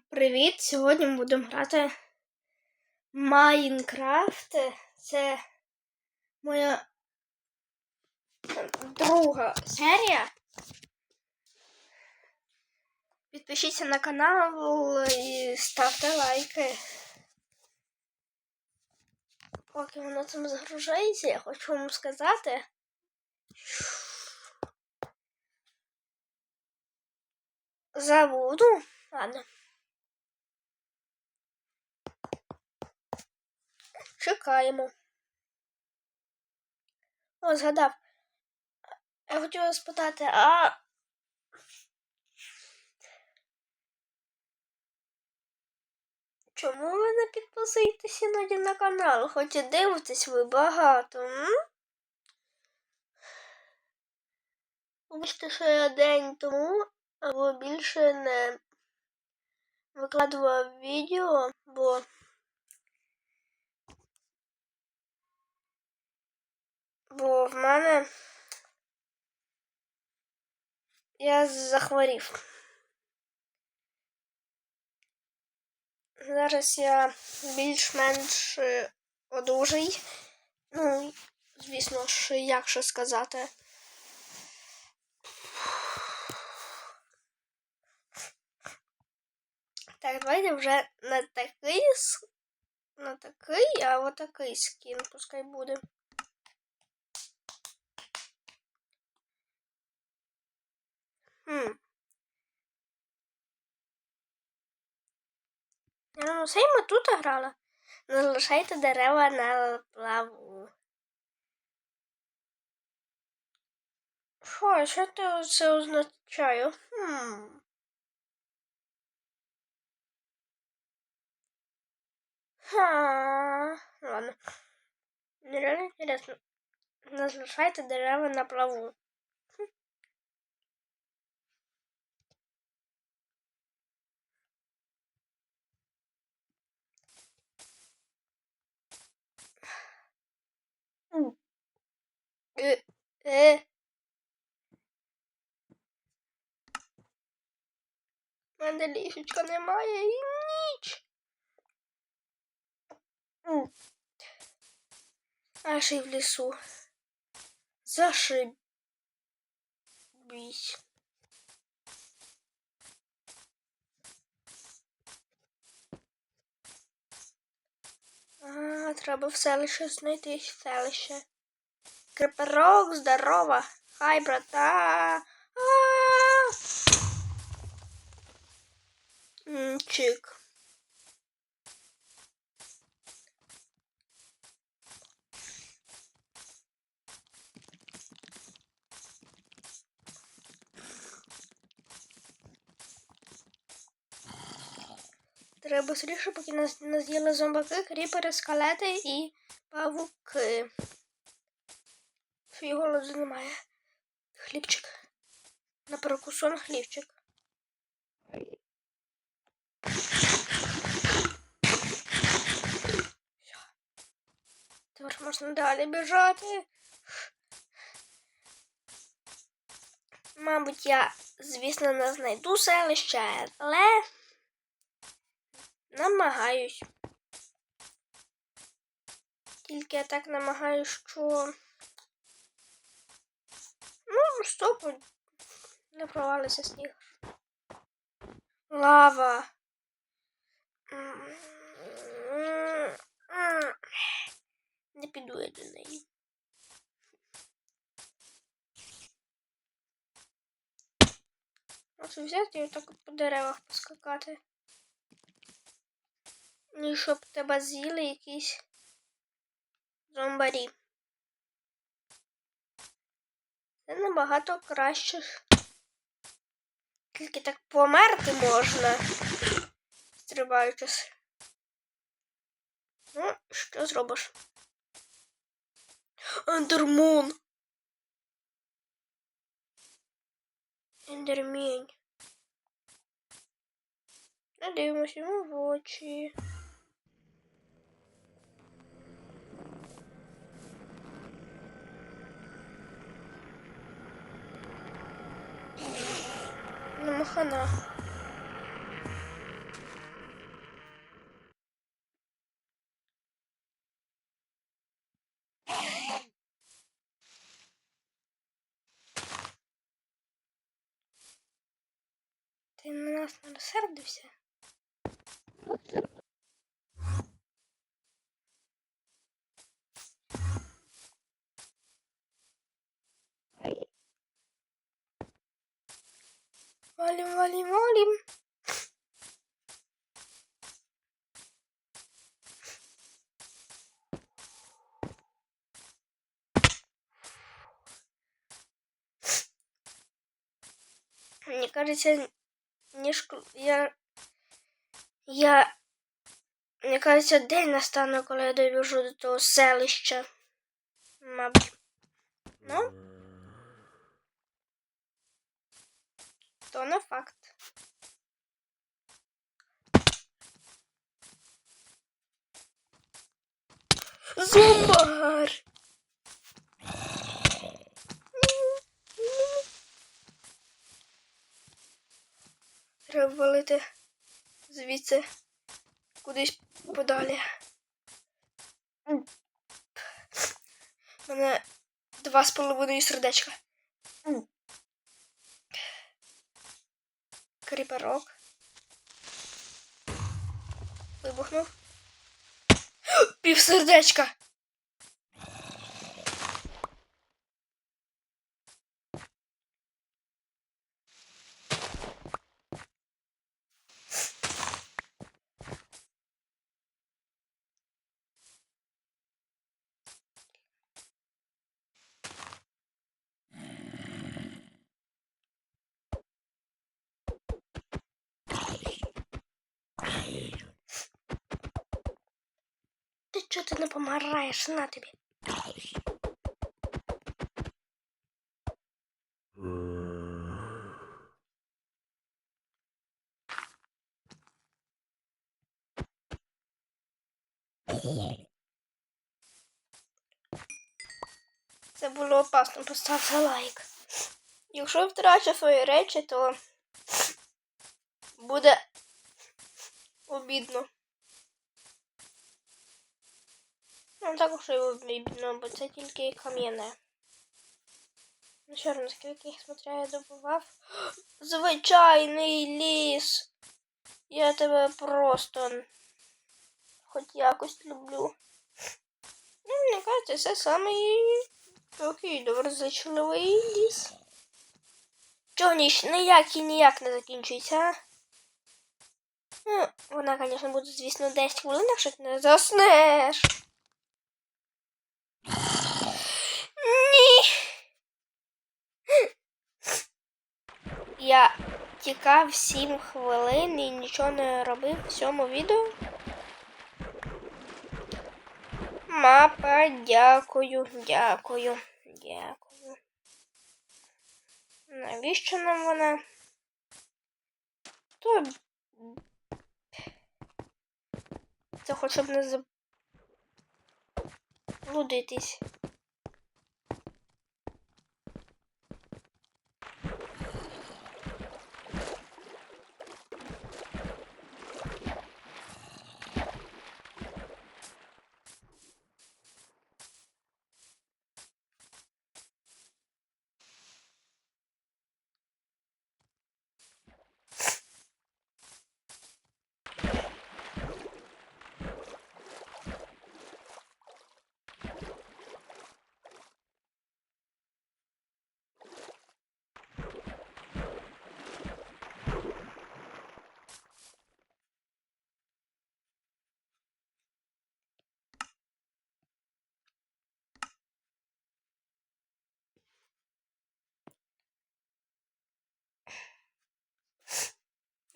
Привіт! Сьогодні ми будемо грати Майнкрафт. Це моя друга серія. Підпишіться на канал і ставте лайки. Поки воно там загружається, я хочу вам сказати. Забуду. Ладно. Чекаємо. О, згадав. Я хотіла спитати, а. Чому ви не підписуєтеся іноді на канал? Хоч і дивитесь ви багато, м? Вибачте, що я день тому або більше не викладував відео, бо бо в мене я захворів. Зараз я більш-менш е, одужий. Ну, звісно ж, як що сказати. Так, давайте вже на такий на такий, а от такий скін пускай буде. Хм. Ну, все ми тут грали. Не залишайте дерева на плаву. Що, що це, це означає? Хм. Ха. Ладно. Нереально интересно. Не залишайте дерева на плаву. У мене ліжечка немає і ніч. Аж і в лісу. Зашибісь. А, треба в селище знайти селище. Криперок, здорово. Хай, брата. Чик. Треба швидше, поки нас з'їли зомбаки, кріпери, скелети і павуки. Свій немає. Хлібчик. На перекусон хлібчик. Тепер можна далі біжати. Мабуть, я, звісно, не знайду селище, але намагаюсь. Тільки я так намагаюсь, що. Ну, стоп, не провалиться сніг. Лава. Не піду я до неї. Оце взяти і отак по деревах поскакати. І щоб тебе з'їли якісь зомбарі. Це набагато краще. Тільки так померти можна. Стрибаючись. Ну, що зробиш? Ендермон. Ендермінь. Не дивимося йому в очі. хана. Ти на нас не розсердився? Валим, валим, валим. Мне кажется, не шк... я... Я... Мені кажеться, день настане, коли я добіжу до того селища. Мабуть. Ну, то не факт. Зомбар! Треба валити звідси кудись подалі. У мене два з половиною сердечка. Кріперок. Вибухнув. Пів сердечка. Ти не помираєш? На тобі. Це було опасно, поставте лайк. Якщо втрачу свої речі, то буде обідно. Ну, також і обідно, бо це тільки кам'яне. Ну що, наскільки їх смотря я добував. Звичайний ліс. Я тебе просто хоч якось люблю. Ну, мені кажеться, це самий такий доброзичливий ліс. Чого ніч ніяк і ніяк не закінчується? Ну, вона, звісно, буде, звісно, 10 хвилин, якщо ти не заснеш. Я тікав 7 хвилин і нічого не робив в цьому відео. Мапа, дякую, дякую, дякую. Навіщо нам вона? То це хоча б не заблудитись.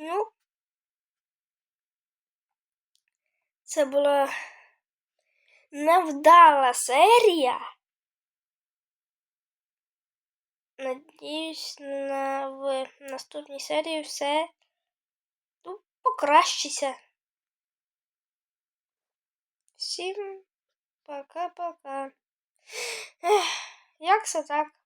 Ну, це була невдала серія. Надіюсь, на в наступній серії все ну, покращиться. Всім пока-пока. Як це так?